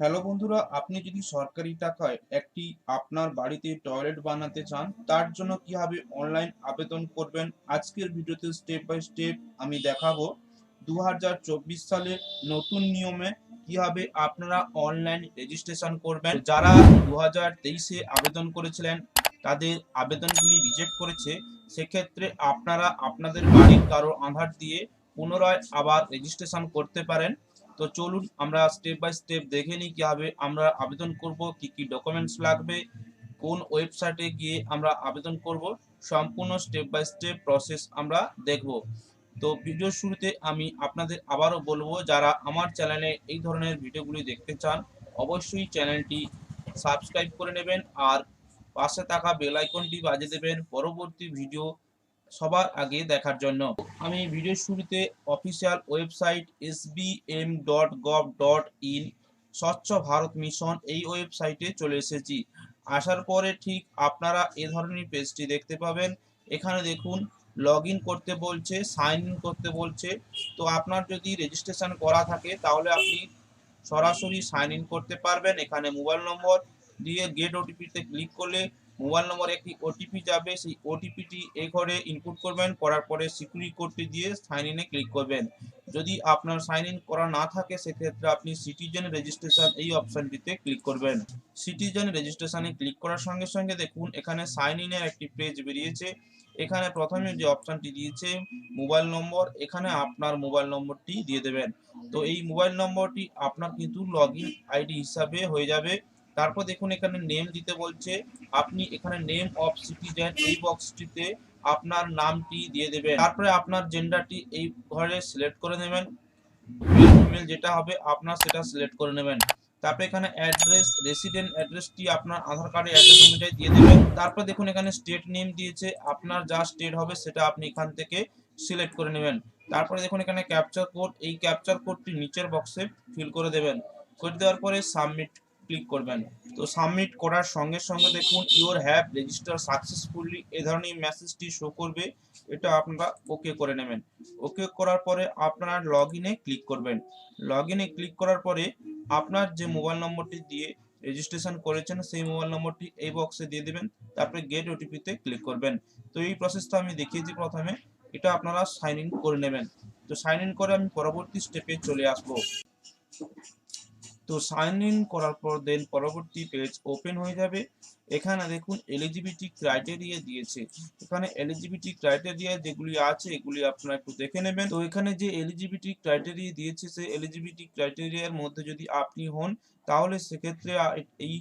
Hello বন্ধুরা, আপনি যদি সরকারি টাকায় একটি আপনার বাড়িতে টয়লেট বানাতে চান, তার জন্য কীভাবে অনলাইন আবেদন করবেন? আজকের ভিডিওতে স্টেপ বাই স্টেপ আমি দেখাবো। দু সালের নতুন নিয়মে কীভাবে আপনারা অনলাইন রেজিস্ট্রেশন করবেন। যারা দু হাজার তেইশে আবেদন করেছিলেন, তাদের আবেদনগুলি রিজেক্ট করেছে। সেক্ষেত্রে আপনারা আপনাদের বাড়ির কারও আধার দিয়ে পুনরায় আবার রেজিস্ট্রেশন করতে পারেন। তো চলুন আমরা স্টেপ বাই স্টেপ দেখে নিই কীভাবে আমরা আবেদন করব, কি কি ডকুমেন্টস লাগবে, কোন ওয়েবসাইটে গিয়ে আমরা আবেদন করব, সম্পূর্ণ স্টেপ বাই স্টেপ প্রসেস আমরা দেখব। তো ভিডিও শুরুতে আমি আপনাদের আবারও বলব, যারা আমার চ্যানেলে এই ধরনের ভিডিওগুলি দেখতে চান, অবশ্যই চ্যানেলটি সাবস্ক্রাইব করে নেবেন আর পাশে থাকা বেল আইকনটি বাজিয়ে দেবেন। পরবর্তী ভিডিও সবার আগে দেখার জন্য। আমি ভিডিও শুরুতে official website S M dot gov dot in স্বচ্ছ ভারত মিশন এই ওয়েবসাইটে চলে এসেছি। আসার পরে ঠিক আপনারা এ ধরনের পেজটি দেখতে পাবেন। এখানে দেখুন লগ করতে বলছে সাইন ইন করতে বলছে। তো আপনার যদি রেজিস্ট্রেশন করা থাকে, তাহলে আপনি সরাসরি সাইন ইন করতে পারবেন। এখানে মোবাইল নম্বর দিয়ে গেট ওটিপিতে ক্লিক করলে মোবাইল নম্বরে একটি ওটিপি যাবে, সেই ওটিপিটি এই ঘরে ইনপুট করবেন, করার পরে সিকিউরিটি কোডটি দিয়ে সাইন ইনে ক্লিক করবেন। যদি আপনার সাইন ইন করা না থাকে, সেক্ষেত্রে আপনি সিটিজেন রেজিস্ট্রেশন এই অপশনটিতে ক্লিক করবেন। সিটিজেন রেজিস্ট্রেশনে ক্লিক করার সঙ্গে সঙ্গে দেখুন, এখানে সাইন ইনের একটি পেজ বেরিয়েছে। এখানে প্রথমে যে অপশনটি দিয়েছে, মোবাইল নম্বর, এখানে আপনার মোবাইল নম্বরটি দিয়ে দেবেন। তো এই মোবাইল নম্বরটি আপনার কিন্তু লগ আইডি হিসাবে হয়ে যাবে। তারপর দেখুন এখানে নেম দিতে বলছে। আপনি এখানে নেম অফ সিটিজেন এই বক্সটিতে আপনার নামটি দিয়ে দেবেন। তারপরে আপনার জেন্ডারটি এই ঘরে সিলেক্ট করে নেবেন। ফিমেল যেটা হবে, আপনার সেটা সিলেক্ট করে নেবেন। তারপরে এখানে অ্যাড্রেস রেসিডেন্ট অ্যাড্রেসটি আপনার আধার কার্ডের অ্যাড্রেস অনুযায়ী দিয়ে দেবেন। তারপর দেখুন এখানে স্টেট নেম দিয়েছে, আপনার যা স্টেট হবে সেটা আপনি এখান থেকে সিলেক্ট করে নেবেন। তারপরে দেখুন এখানে ক্যাপচার কোড এই ক্যাপচার কোডটি নিচের বক্সে ফিল করে দেবেন। করে দেওয়ার পরে সাবমিট ক্লিক করবেন। তো সাবমিট করার সঙ্গে সঙ্গে দেখুন ইউর হ্যাভ রেজিস্টার সাকসেসফুলি এই ধরনের মেসেজটি শো করবে। এটা আপনারা ওকে করে নেবেন। ওকে করার পরে আপনারা লগ ইনে ক্লিক করবেন। লগ ইনে ক্লিক করার পরে আপনার যে মোবাইল নম্বরটি দিয়ে রেজিস্ট্রেশন করেছেন, সেই মোবাইল নম্বরটি এই বক্সে দিয়ে দেবেন। তারপরে গেট ওটিপিতে ক্লিক করবেন। তো এই প্রসেসটা আমি দেখিয়েছি প্রথমে। এটা আপনারা সাইন ইন করে নেবেন। তো সাইন ইন করে আমি পরবর্তী স্টেপে চলে আসব। তো সাইন ইন করার পর দেন পরবর্তী পেজ ওপেন হয়ে যাবে। এখানে দেখুন এলিজিবিলিটি ক্রাইটেরিয়া দিয়েছে। এখানে এলিজিবিলিটি ক্রাইটেরিয়া যেগুলি আছে, এগুলি আপনারা একটু দেখে নেবেন। তো এখানে যে এলিজিবিলিটি ক্রাইটেরিয়া দিয়েছে, সেই এলিজিবিলিটি ক্রাইটেরিয়ার মধ্যে যদি আপনি হন, তাহলে সেক্ষেত্রে এই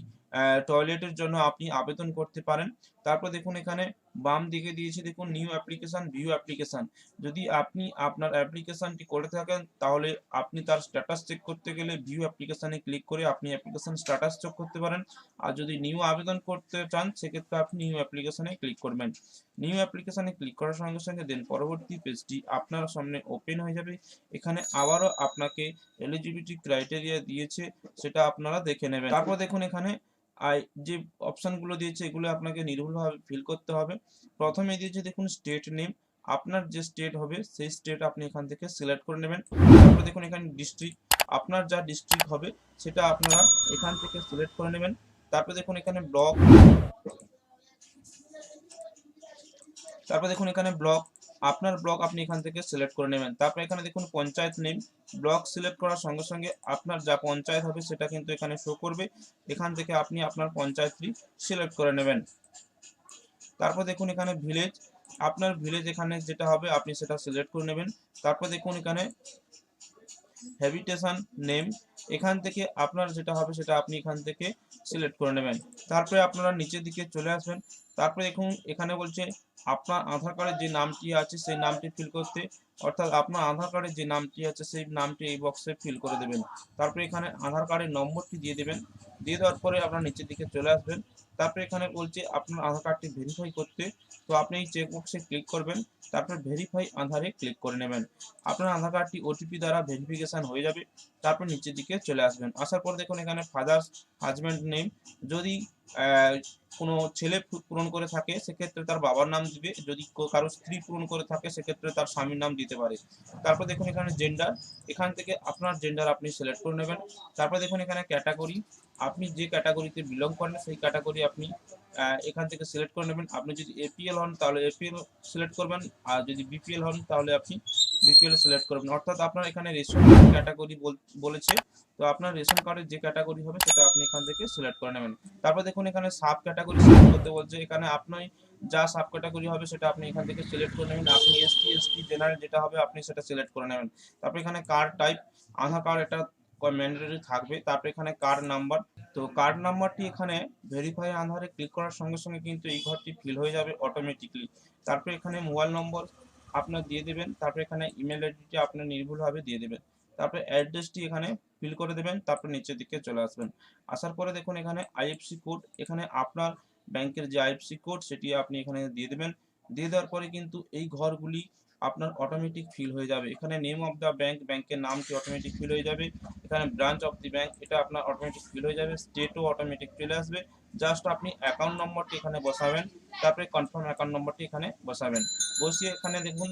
টয়লেটের জন্য আপনি আবেদন করতে পারেন। তারপর দেখুন এখানে বাম দিকে দিয়েছে দেখুন নিউ অ্যাপ্লিকেশন ভিউ অ্যাপ্লিকেশন যদি আপনি আপনার অ্যাপ্লিকেশনটি করে থাকেন, তাহলে আপনি তার স্ট্যাটাস চেক করতে গেলে ভিউ অ্যাপ্লিকেশনে ক্লিক করে আপনি অ্যাপ্লিকেশন স্ট্যাটাস চেক করতে পারেন। আর যদি নিউ আবেদন করতে চান, সেক্ষেত্রে আপনি নিউ অ্যাপ্লিকেশনে ক্লিক করবেন। নিউ অ্যাপ্লিকেশনে ক্লিক করার সঙ্গে সঙ্গে দেন পরবর্তী পেজটি আপনার সামনে ওপেন হয়ে যাবে। এখানে আবারও আপনাকে এলিজিবিলিটি ক্রাইটেরিয়া দিয়েছে, সেটা আপনারা দেখে নেবেন। তারপর দেখুন এখানে আই যে অপশানগুলো দিয়েছে, এগুলো আপনাকে নির্ভুলভাবে ফিল করতে হবে। প্রথমে দিয়েছে দেখুন স্টেট নেম আপনার যে স্টেট হবে, সেই স্টেট আপনি এখান থেকে সিলেক্ট করে নেবেন। তারপর দেখুন এখানে ডিস্ট্রিক্ট আপনার যা ডিস্ট্রিক্ট হবে, সেটা আপনারা এখান থেকে সিলেক্ট করে নেবেন। তারপরে দেখুন এখানে ব্লক তারপর দেখুন এখানে ব্লক আপনার ব্লক আপনি এখান থেকে সিলেক্ট করে নেবেন। তারপর এখানে দেখুন পঞ্চায়েত নেম ব্লক সিলেক্ট করার সঙ্গে সঙ্গে আপনার যা পঞ্চায়েত হবে সেটা কিন্তু এখানে শো করবে। এখান থেকে আপনি আপনার পঞ্চায়েতটি সিলেক্ট করে নেবেন। তারপর দেখুন এখানে ভিলেজ আপনার ভিলেজ এখানে যেটা হবে আপনি সেটা সিলেক্ট করে নেবেন। তারপর দেখুন এখানে হ্যাবিটেশন নেম এখান থেকে আপনার যেটা হবে সেটা আপনি এখান থেকে সিলেক্ট করে নেবেন। তারপরে আপনারা নিচের দিকে চলে আসবেন। তারপরে দেখুন, এখানে বলছে আপনার আধার কার্ডের যে নামটি আছে সেই নামটি ফিল করতে, অর্থাৎ আপনার আধার কার্ডের যে নামটি আছে সেই নামটি এই বক্সে ফিল করে দেবেন। তারপরে এখানে আধার কার্ডের নম্বরটি দিয়ে দেবেন। দিয়ে দেওয়ার পরে আপনার নিচের দিকে চলে আসবেন। তারপরে এখানে বলছে আপনার আধার কার্ডটি ভেরিফাই করতে, তো আপনি এই চেক বক্সে ক্লিক করবেন। তারপর ভেরিফাই আধারে ক্লিক করে নেবেন। আপনার আধার কার্ডটি ওটিপি দ্বারা ভেরিফিকেশন হয়ে যাবে। তারপর নিচের দিকে চলে আসবেন। আসার পর দেখুন এখানে ফাদার্স হাজব্যান্ড নেম যদি কোনো ছেলে পূরণ করে থাকে, সেক্ষেত্রে তার বাবার নাম দিবে। যদি কারও স্ত্রী পূরণ করে থাকে, সেক্ষেত্রে তার স্বামীর নাম দিতে পারে। তারপর দেখুন এখানে জেন্ডার এখান থেকে আপনার জেন্ডার আপনি সিলেক্ট করে নেবেন। তারপর দেখুন এখানে ক্যাটাগরি আপনি যে ক্যাটাগরিতে বিলং করেন, সেই ক্যাটাগরি আপনি এখান থেকে সিলেক্ট করে নেবেন। আপনি যদি এপিএল হন, তাহলে এপিএল সিলেক্ট করবেন। আর যদি বিপিএল হন, তাহলে আপনি বিপিএল সিলেক্ট করবেন। অর্থাৎ আপনার এখানে রেশন ক্যাটাগরি বলেছে। তো আপনার রেশন কার্ডের যে ক্যাটাগরি হবে, সেটা আপনি এখান থেকে সিলেক্ট করে নেবেন। তারপর দেখুন, এখানে সাব ক্যাটাগরি সিলেক্ট করতে বলছে। এখানে আপনি যা সাব ক্যাটাগরি হবে, সেটা আপনি এখান থেকে সিলেক্ট করে নেবেন। আপনি এসটি এসটি জেনারেল যেটা হবে, আপনি সেটা সিলেক্ট করে নেবেন। তারপর এখানে কার্ড টাইপ আধার কার্ড এটা ম্যান্ডেটরি থাকবে। তারপর এখানে কার্ড নাম্বার তো কার্ড নাম্বারটি এখানে ভেরিফাই আধারে ক্লিক করার সঙ্গে সঙ্গে কিন্তু এই ঘরটি ফিল হয়ে যাবে অটোমেটিকলি তারপর এখানে মোবাইল নম্বর আপনার দিয়ে দেবেন, তারপর এখানে ইমেল আইডিটি আপনার নির্ভুলভাবে দিয়ে দেবেন। তারপর অ্যাড্রেসটি এখানে ফিল করে দেবেন, তারপর নিচের দিকে চলে আসবেন। আসার পরে দেখুন এখানে আইএফসি কোড এখানে আপনার ব্যাংকের যে আইএফসি কোড সেটি আপনি এখানে দিয়ে দেবেন। দিয়ে দেওয়ার পরে কিন্তু এই ঘরগুলি আপনার অটোমেটিক ফিল হয়ে যাবে। এখানে নেম অফ দ্য ব্যাংক ব্যাংকের নামটি অটোমেটিক ফিল হয়ে যাবে। এখানে ব্রাঞ্চ অফ দি ব্যাংক এটা আপনার অটোমেটিক ফিল হয়ে যাবে। স্টেটও অটোমেটিক চলে আসবে। জাস্ট আপনি অ্যাকাউন্ট নম্বরটি এখানে বসাবেন। তারপরে কনফার্ম অ্যাকাউন্ট নম্বরটি এখানে বসাবেন। বসিয়ে এখানে দেখুন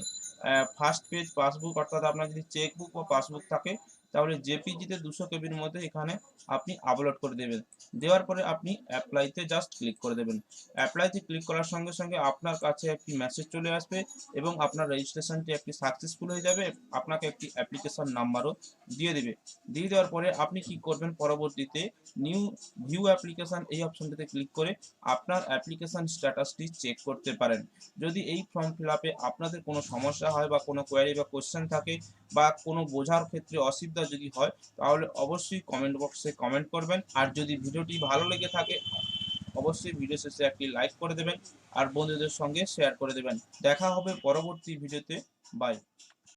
ফার্স্ট পেজ পাসবুক অর্থাৎ আপনার যদি চেকবুক বা পাসবুক থাকে তাহলে জেপিজিতে দুশো কেবির মধ্যে এখানে আপনি আপলোড করে দেবেন। দেওয়ার পরে আপনি অ্যাপ্লাইতে জাস্ট ক্লিক করে দেবেন। অ্যাপ্লাইতে ক্লিক করার সঙ্গে সঙ্গে আপনার কাছে একটি মেসেজ চলে আসবে এবং আপনার রেজিস্ট্রেশনটি একটি সাকসেসফুল হয়ে যাবে। আপনাকে একটি অ্যাপ্লিকেশন নাম্বারও দিয়ে দেবে। দিয়ে দেওয়ার পরে আপনি কি করবেন? পরবর্তীতে নিউ ভিউ অ্যাপ্লিকেশন এই অপশনটিতে ক্লিক করে আপনার অ্যাপ্লিকেশন স্ট্যাটাসটি চেক করতে পারেন। যদি এই ফর্ম ফিল আপে আপনাদের কোনো সমস্যা হয় বা কোনো কোয়ারি বা কোয়েশ্চেন থাকে বা কোনো বোঝার ক্ষেত্রে অসুবিধা যদি হয়, তাহলে অবশ্যই কমেন্ট বক্সে কমেন্ট করবেন। আর যদি ভিডিওটি ভালো লেগে থাকে, অবশ্যই ভিডিও শেষে একটি লাইক করে দেবেন। আর বন্ধুদের সঙ্গে শেয়ার করে দেবেন। দেখা হবে পরবর্তী ভিডিওতে বাই